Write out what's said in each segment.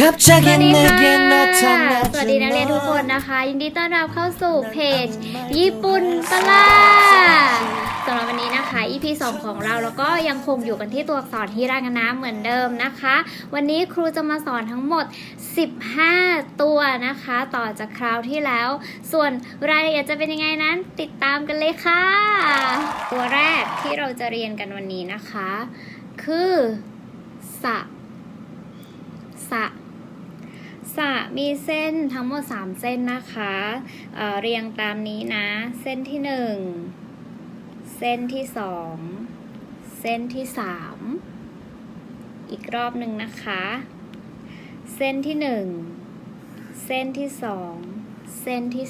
สวัสดีค่ะ สวัสดีนักเรียนทุกคนนะคะ ยินดีต้อนรับเข้าสู่เพจ ญี่ปุ่นปลาสำหรับวันนี้นะคะ EP 2 ของเราแล้วก็ยังคงอยู่กันที่ตัวอักษรฮิรางน้ำเหมือนเดิมนะคะ วันนี้ครูจะมาสอนทั้งหมด 15 ตัวนะคะ ต่อจากคราวที่แล้ว ส่วนรายละเอียดจะเป็นยังไงนั้น ติดตามกันเลยค่ะ ตัวแรกที่เราจะเรียนกันวันนี้นะคะ คือสะสะ สะมีเส้นทั้งหมด 3 เส้นนะคะเเรียงตามนี้นะ เส้นที่ 1 เส้นที่ 2 เส้นที่ 3 อีกรอบหนึ่งนะคะ เส้นที่ 1 เส้นที่ 2 เส้นที่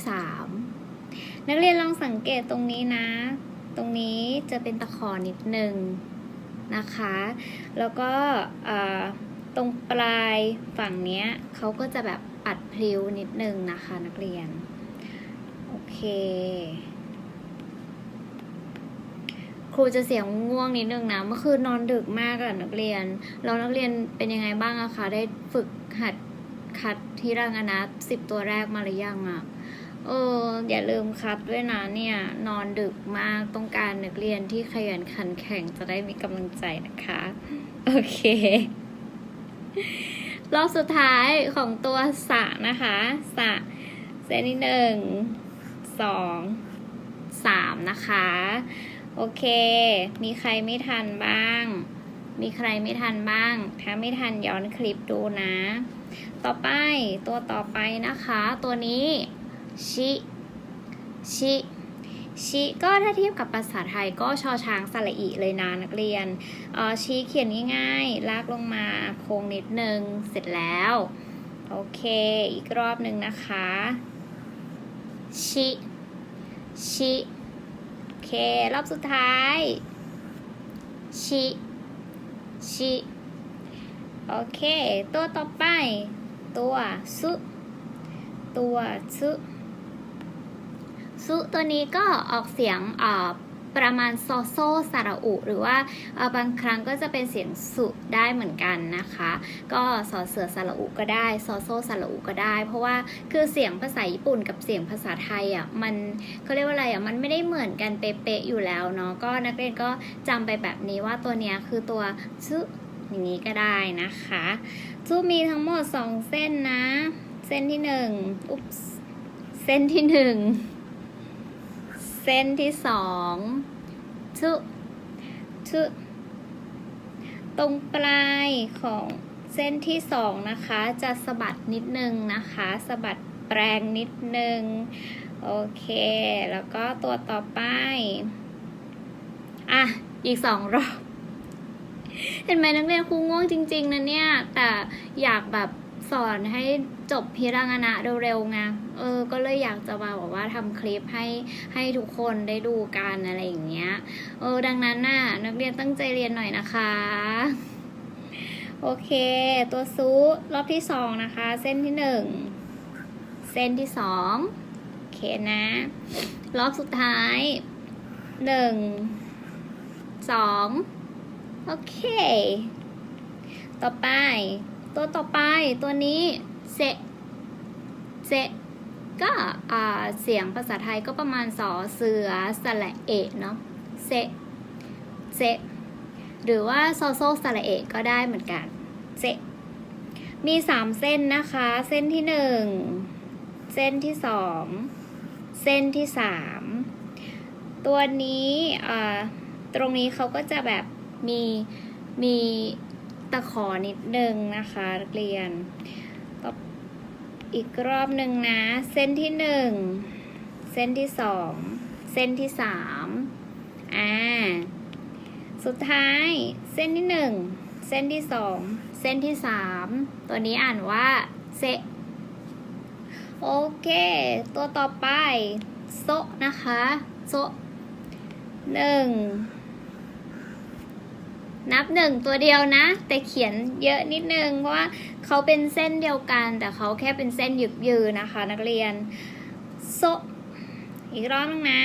3 นักเรียนลองสังเกตตรงนี้นะ ตรงนี้จะเป็นตะขอนิดหนึ่งนะคะ แล้วก็ ตรงปลายฝั่งเนี้ยเขาก็จะแบบปัดพลิ้วนิดนึงนะคะนักเรียน โอเค ครูจะเสียงง่วงนิดนึงนะ เมื่อคืนนอนดึกมากอะนักเรียนแล้วนักเรียนเป็นยังไงบ้างอะคะ ได้ฝึกหัดคัดที่รางอนัตสิบตัวแรกมาหรือยังอะเอออย่าลืมคัดด้วยนะเนี่ย นอนดึกมากต้องการนักเรียนที่ขยันขันแข็งจะได้มีกำลังใจนะคะ โอเค รอบสุดท้ายของตัวสะนะคะสะเส้นที่หนึ่งสองสามนะคะ โอเค มีใครไม่ทันบ้าง มีใครไม่ทันบ้าง ถ้าไม่ทันย้อนคลิปดูนะ ต่อไปตัวต่อไปนะคะ ตัวนี้ ชิ ชิ ชิก็ถ้าเทียบกับภาษาไทยก็ชอช้างสระอีเลยนะนักเรียนออชี้เขียนง่ายๆ ลากลงมาโค้งนิดนึง เสร็จแล้ว โอเค อีกรอบหนึ่งนะคะ ชิชิโอเค รอบสุดท้าย ชิชิโอเค ตัวต่อไป ตัวสุตัวสุ ซุตัวนี้ก็ออกเสียงประมาณโซโซสระอุ หรือว่าบางครั้งก็จะเป็นเสียงสุได้เหมือนกันนะคะ ก็สอเสือสระอุก็ได้โซโซสระอุก็ได้ เพราะว่าคือเสียงภาษาญี่ปุ่นกับเสียงภาษาไทยอะมันเขาเรียกว่าอะไรอะมันไม่ได้เหมือนกันเป๊ะๆอยู่แล้วเนาะก็นักเรียนก็จำไปแบบนี้ว่าตัวเนี้ยคือตัวซุอย่างนี้ก็ได้นะคะซุมีทั้งหมด 2 เส้นนะ เส้นที่1อุ๊บเส้นที่หนึ่ง เส้นที่สองทุทุตรงปลายของเส้นที่สองนะคะ จะสะบัดนิดนึงนะคะสะบัดแปรงนิดนึง โอเค แล้วก็ตัวต่อไป อะ อีกสองรอบ เห็นไหมนักเรียนครูง่วงจริง ๆนะเนี่ย แต่อยากแบบสอนให้ จบพิรางณะเร็วๆไงเออ ก็เลยอยากจะมาบอกว่าทำคลิปให้ให้ทุกคนได้ดูกันอะไรอย่างเงี้ย เออ ดังนั้นน่ะ นักเรียนตั้งใจเรียนหน่อยนะคะ โอเค ตัวซูรอบที่สองนะคะ เส้นที่หนึ่งเส้นที่สองโอเคนะ รอบสุดท้ายหนึ่งสองโอเค ต่อไป ตัวต่อไปตัวนี้ เซเซก็เสียงภาษาไทยก็ประมาณสอเสือสระเอะเนาะเซเซหรือว่าโซโซสระเอะก็ได้เหมือนกันเซมีสามเส้นนะคะ เส้นที่หนึ่งเส้นที่สองเส้นที่สามตัวนี้ตรงนี้เขาก็จะแบบมีมีตะขอนิดนึงนะคะนักเรียน อีกรอบหนึ่งนะ เส้นที่หนึ่งเส้นที่สองเส้นที่สามอ่า สุดท้ายเส้นที่หนึ่งเส้นที่สองเส้นที่สามตัวนี้อ่านว่าเซโอเค ตัวต่อไป โซะนะคะ โซะหนึ่ง นับหนึ่งตัวเดียวนะ แต่เขียนเยอะนิดนึงเพราะว่าเขาเป็นเส้นเดียวกัน แต่เขาแค่เป็นเส้นหยึกยือนะคะ นักเรียนโซอีกรอบนึงนะ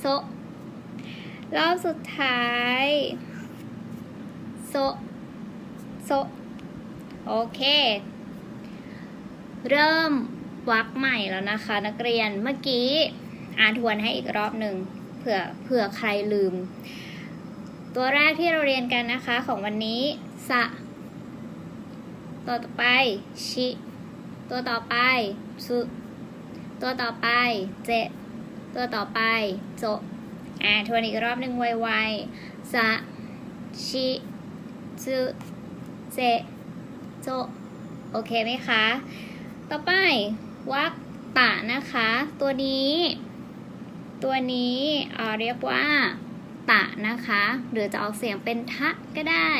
โซรอบสุดท้ายโซโซโอเค เริ่มวักใหม่แล้วนะคะ นักเรียนเมื่อกี้อ่านทวนให้อีกรอบหนึ่ง เผื่อเผื่อใครลืม ตัวแรกที่เราเรียนกันนะคะของวันนี้ สะ ตัวต่อไป ชิ ตัวต่อไป สุ ตัวต่อไป เจ ตัวต่อไป โจ อ่า ทวนอีกรอบหนึ่งไวๆ สะ ชิจุเจ โจ โอเคไหมคะ ต่อไป วักตะนะคะ ตัวนี้ ตัวนี้เเรียกว่าตะนะคะ หรือจะออกเสียงเป็นทะก็ได้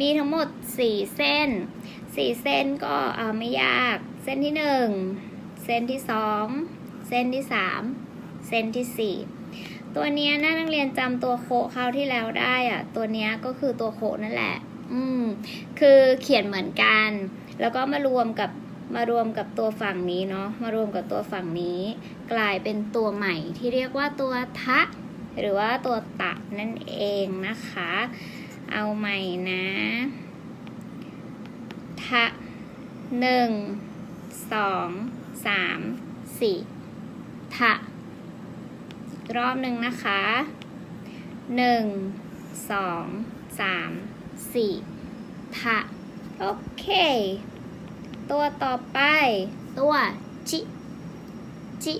มีทั้งหมด 4 เส้น 4 เส้นก็ไม่ยาก เส้นที่ 1 เส้นที่ 2 เส้นที่ 3 เส้นที่ 4 ตัวเนี้ยน่านักเรียนจำตัวโคคราวที่แล้วได้อะตัวเนี้ยก็คือตัวโคนั่นแหละ อืม คือเขียนเหมือนกัน แล้วก็มารวมกับ มารวมกับตัวฝั่งนี้เนาะมารวมกับตัวฝั่งนี้ กลายเป็นตัวใหม่ที่เรียกว่าตัวทะ หรือว่าตัวตะนั่นเองนะคะ เอาใหม่นะทะหนึ่งสองสามสี่ทะรอบหนึ่งนะคะหนึ่งสองสามสี่ทะโอเค ตัวต่อไป ตัวจิจิ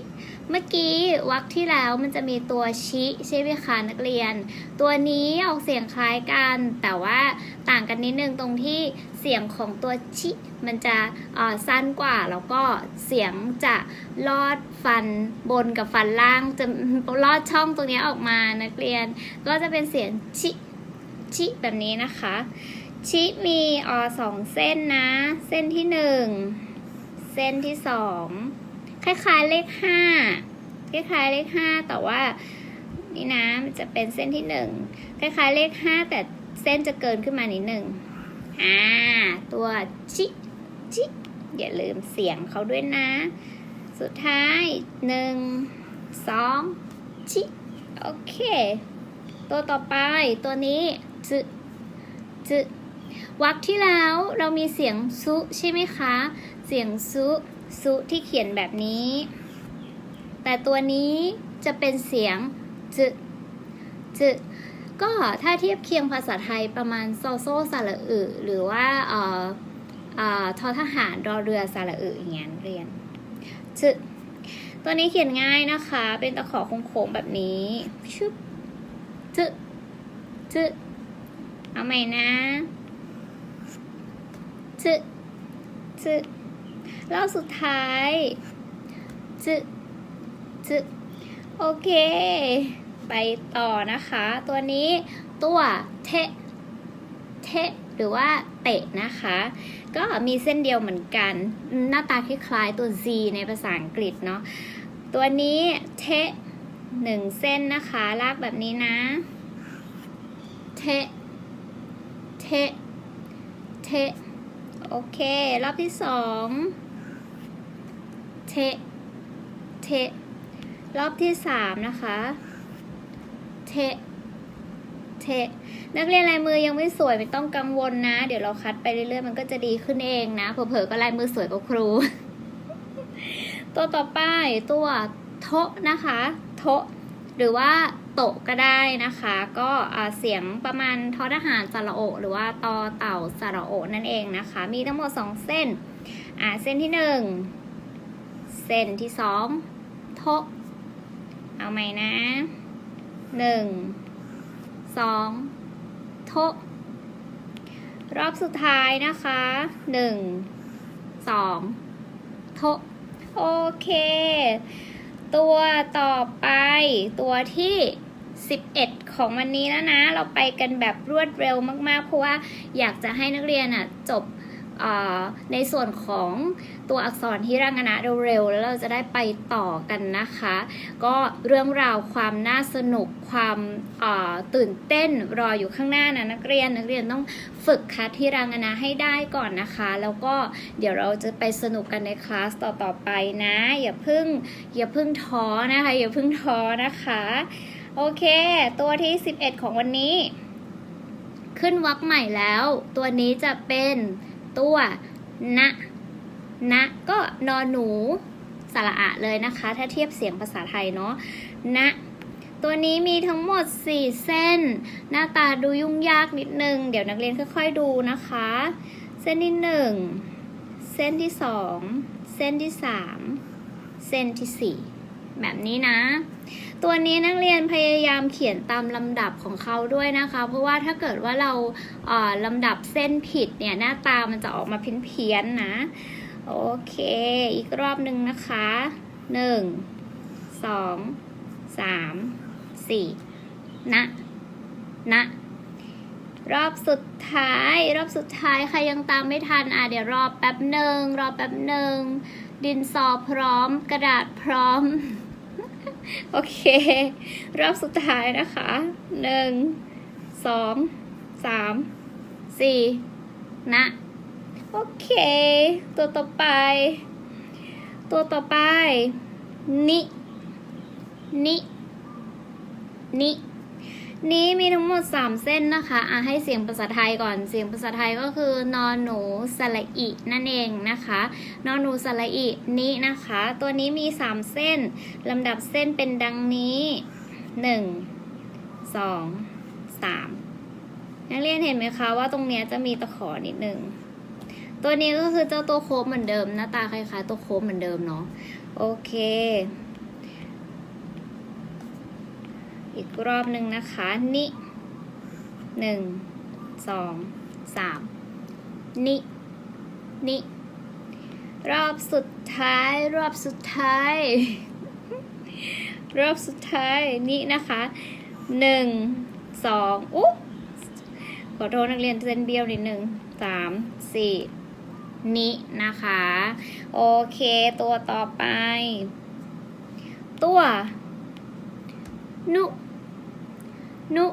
เมื่อกี้วรรคที่แล้วมันจะมีตัวชิใช่ไหมคะนักเรียน ตัวนี้ออกเสียงคล้ายกัน แต่ว่าต่างกันนิดนึงตรงที่เสียงของตัวชิ มันจะอ่อสั้นกว่า แล้วก็เสียงจะลอดฟันบนกับฟันล่างจะลอดช่องตรงนี้ออกมานักเรียน ก็จะเป็นเสียงชิชิแบบนี้นะคะ ชิมีออสองเส้นนะ เส้นที่หนึ่งเส้นที่สองคล้ายๆเลขห้าคล้ายๆเลขห้าแต่ว่านี่นะมันจะเป็นเส้นที่หนึ่งคล้ายๆเลขห้าแต่เส้นจะเกินขึ้นมานิดหนึ่งอ่าตัวชิชิอย่าลืมเสียงเขาด้วยนะ สุดท้ายหนึ่งสองชิโอเค ตัวต่อไปตัวนี้จึจึ วักที่แล้วเรามีเสียงซุใช่ไหมคะ เสียงซุซุที่เขียนแบบนี้ แต่ตัวนี้จะเป็นเสียงจึจึก็ถ้าเทียบเคียงภาษาไทยประมาณโซโซสระอึหรือว่าเอ่อเอ่อทอทหารรอเรือสระอึอย่างเงี้ยเรียนจึตัวนี้เขียนง่ายนะคะ เป็นตะขอโค้งๆแบบนี้ชึบจึจึเอาใหม่นะ จึจึแล้วสุดท้ายจึจึโอเค ไปต่อนะคะ ตัวนี้ตัวเทะเทะหรือว่าเตะนะคะ ก็มีเส้นเดียวเหมือนกัน หน้าตาคล้ายๆตัว Z ในภาษาอังกฤษเนาะตัวนี้เทะหนึ่งเส้นนะคะ ลากแบบนี้นะ เทะเทะเทะ โอเค รอบที่สองเทเทรอบที่สามนะคะเทเทนักเรียนลายมือยังไม่สวยไม่ต้องกังวลนะ เดี๋ยวเราคัดไปเรื่อยๆ มันก็จะดีขึ้นเองนะ เผลอๆก็ลายมือสวยกว่าครู ตัวต่อไปตัวโทนะคะ โท หรือว่าโตะก็ได้นะคะ ก็เสียงประมาณทอทหารสระโอ หรือว่าตอเต่าสระโอนั่นเองนะคะ มีทั้งหมด 2 เส้นอ่าเส้นที่ 1 เส้นที่2โทะเอาใหม่นะ 1 2โทะรอบสุดท้ายนะคะ 1 2โทะโอเค ตัวต่อไปตัวที่ 11 ของวันนี้แล้วนะ เราไปกันแบบรวดเร็วมากๆ เพราะว่าอยากจะให้นักเรียนอะจบ ในส่วนของตัวอักษรที่ร่างคณะเร็วๆ แล้วเราจะได้ไปต่อกันนะคะ ก็เรื่องราวความน่าสนุกความตื่นเต้นรออยู่ข้างหน้านะนักเรียนนักเรียนต้องฝึกคัดที่รางคณะให้ได้ก่อนนะคะ แล้วก็เดี๋ยวเราจะไปสนุกกันในคลาสต่อๆไปนะ อย่าเพิ่งอย่าเพิ่งท้อนะคะอย่าเพิ่งท้อนะคะ โอเค ตัวที่ 11 ของวันนี้ ขึ้นวรรคใหม่แล้ว ตัวนี้จะเป็น ตัวนะนะก็นอนหนูสระอะเลยนะคะ ถ้าเทียบเสียงภาษาไทยเนาะนะตัวนี้มีทั้งหมด 4 เส้น หน้าตาดูยุ่งยากนิดนึง เดี๋ยวนักเรียนค่อยๆดูนะคะ เส้นที่ 1 เส้นที่ 2 เส้นที่ 3 เส้นที่ 4 แบบนี้นะ ตัวนี้นักเรียนพยายามเขียนตามลำดับของเขาด้วยนะคะ เพราะว่าถ้าเกิดว่าเราเลำดับเส้นผิดเนี่ยหน้าตามันจะออกมาเพี้ยนๆนะ โอเค อีกรอบหนึ่งนะคะหนึ่งสองสามสี่นะนะรอบสุดท้าย รอบสุดท้ายใครยังตามไม่ทันอะเดี๋ยวรอแป๊บหนึ่งรอแป๊บหนึ่งดินสอพร้อม กระดาษพร้อม โอเค รอบสุดท้ายนะคะหนึ่งสองสามสี่นะ โอเค ตัวต่อไป ตัวต่อไป นิ นิ นิ นี้มีทั้งหมด 3 เส้นนะคะอะให้เสียงภาษาไทยก่อน เสียงภาษาไทยก็คือนอนหนูสระอินั่นเองนะคะ นอนหนูสระอินี้นะคะ ตัวนี้มี 3 เส้น ลำดับเส้นเป็นดังนี้ 1 2 3 นักเรียนเห็นไหมคะว่าตรงเนี้ยจะมีตะขอนิดนึง ตัวนี้ก็คือเจ้าตัวโค้งเหมือนเดิม หน้าตาคล้ายๆตัวโค้งเหมือนเดิมเนาะ โอเค อีกรอบหนึ่งนะคะ นิหนึ่งสองสามนินิรอบสุดท้าย รอบสุดท้าย รอบสุดท้ายนี่นะคะหนึ่งสองอุ๊บขอโทษนักเรียนเส้นเบี้ยวนิดหนึ่งสามสี่นินะคะ โอเคตัวต่อไป ตัว นุ นุ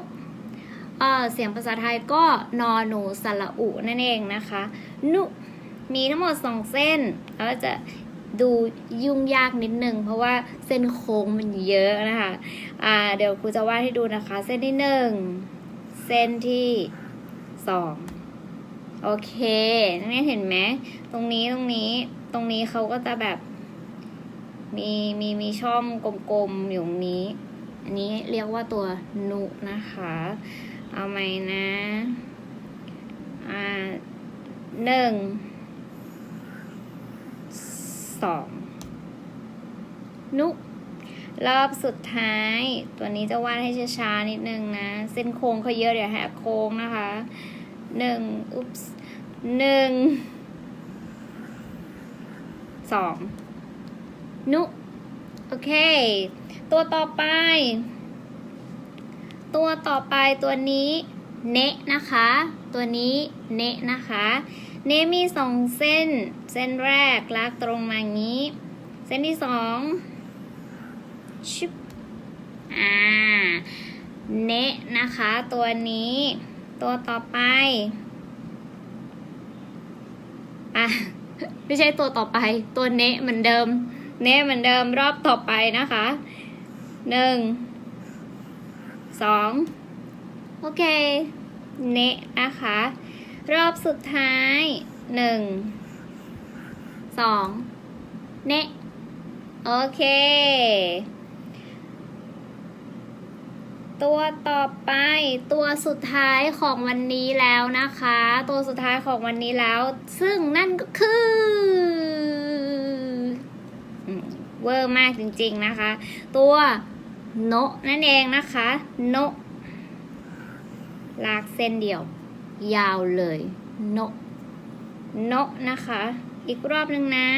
เเสียงภาษาไทยก็นอหนูสระอุนั่นเองนะคะ นุมีทั้งหมดสองเส้นแล้วจะดูยุ่งยากนิดนึง เพราะว่าเส้นโค้งมันเยอะนะคะอ่าเดี๋ยวครูจะวาดให้ดูนะคะ เส้นที่หนึ่งเส้นที่สองโอเคนักเรียนเห็นไหมตรงนี้ตรงนี้ตรงนี้เขาก็จะแบบ มีมีมีช่องกลมๆอยู่ตรงนี้ อันนี้เรียกว่าตัวนุนะคะ เอาไหมนะ อ่าหนึ่งสองนุรอบสุดท้าย ตัวนี้จะวาดให้ช้าๆนิดนึงนะ เส้นโค้งเขาเยอะเดี๋ยวแหกโค้งนะคะหนึ่งอุ๊บส์หนึ่งสองนุ โอเค ตัวต่อไป ตัวต่อไปตัวนี้เนะนะคะ ตัวนี้เนะนะคะ เนะมีสองเส้น เส้นแรกลากตรงมาอย่างนี้ เส้นที่สองชุบอ่า เนะนะคะ ตัวนี้ ตัวต่อไปอะไม่ใช่ตัวต่อไป ตัวเนะเหมือนเดิม เนะเหมือนเดิมรอบต่อไปนะคะหนึ่งสองโอเค เนะนะคะ รอบสุดท้ายหนึ่งสองเนะโอเค ตัวต่อไปตัวสุดท้ายของวันนี้แล้วนะคะ ตัวสุดท้ายของวันนี้แล้ว ซึ่งนั่นก็คืออืม เวอร์มากจริงๆนะคะ ตัวโนนั่นเองนะคะ โนลากเส้นเดียว ยาวเลยโนโนนะคะ อีกรอบหนึ่งนะ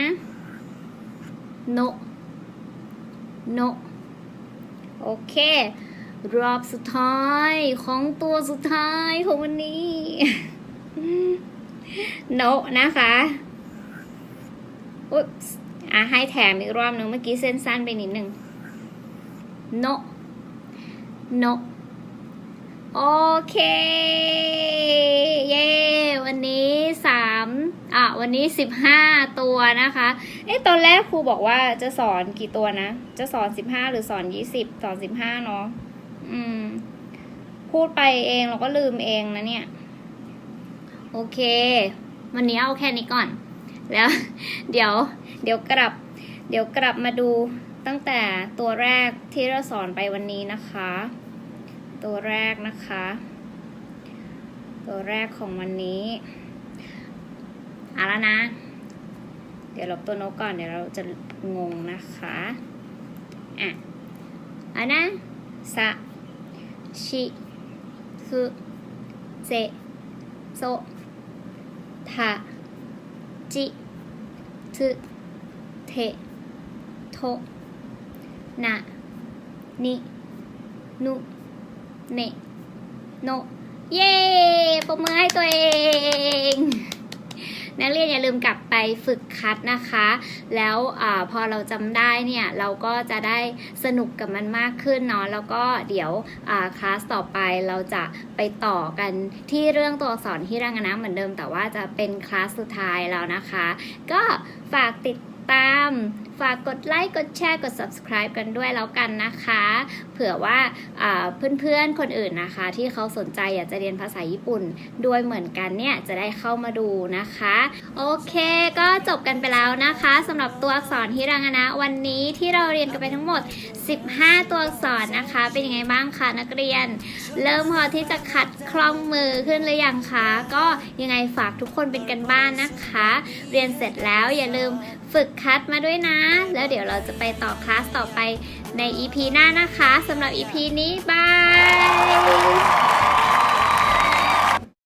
โนโนโอเค รอบสุดท้ายของตัวสุดท้ายของวันนี้โนนะคะอุ๊บ อะให้แถมอีกรอบหนึ่งเมื่อกี้เส้นสั้นไปนิดนึงโนะโนะโอเค เย้ วันนี้สามอะ วันนี้สิบห้าตัวนะคะ เอ๊ะ ตอนแรกครูบอกว่าจะสอนกี่ตัวนะ จะสอนสิบห้าหรือสอนยี่สิบสอนสิบห้าเนาะ อืม พูดไปเองเราก็ลืมเองนะเนี่ย โอเค วันนี้เอาแค่นี้ก่อน แล้วเดี๋ยวเดี๋ยวกลับ เดี๋ยวกลับมาดูตั้งแต่ตัวแรกที่เราสอนไปวันนี้นะคะ ตัวแรกนะคะ ตัวแรกของวันนี้เอาแล้วนะ เดี๋ยวลบตัวน้ตก่อนเดี๋ยวเราจะงงนะคะอะอันนะสะชิคือเจโซทาจิ ทึเทโทนะนินุเนโน เย้ปรบมือให้ตัวเอง นักเรียนอย่าลืมกลับไปฝึกคัดนะคะ แล้วอพอเราจำได้เนี่ยเราก็จะได้สนุกกับมันมากขึ้นเนาะแล้วก็เดี๋ยวคลาสต่อไปเราจะไปต่อกันที่เรื่องตัวอักษรที่รังนะเหมือนเดิม แต่ว่าจะเป็นคลาสสุดท้ายแล้วนะคะ ก็ฝากติดตาม ฝากกดไลค์กดแชร์กด subscribe กันด้วยแล้วกันนะคะ เผื่อว่าเพื่อนๆคนอื่นนะคะ ที่เขาสนใจอยากจะเรียนภาษาญี่ปุ่นด้วยเหมือนกันเนี่ยจะได้เข้ามาดูนะคะ โอเคก็จบกันไปแล้วนะคะสำหรับตัวอักษรฮิรังานะวันนี้ที่เราเรียนกันไปทั้งหมด 15 ตัวอักษรนะคะ เป็นยังไงบ้างคะนักเรียน เริ่มพอที่จะขัดคล่องมือขึ้นหรือยังคะก็ยังไงฝากทุกคนเป็นกันบ้านนะคะ เรียนเสร็จแล้วอย่าลืม ฝึกคัดมาด้วยนะ แล้วเดี๋ยวเราจะไปต่อคลาสต่อไปใน EP หน้านะคะสำหรับ EP นี้บาย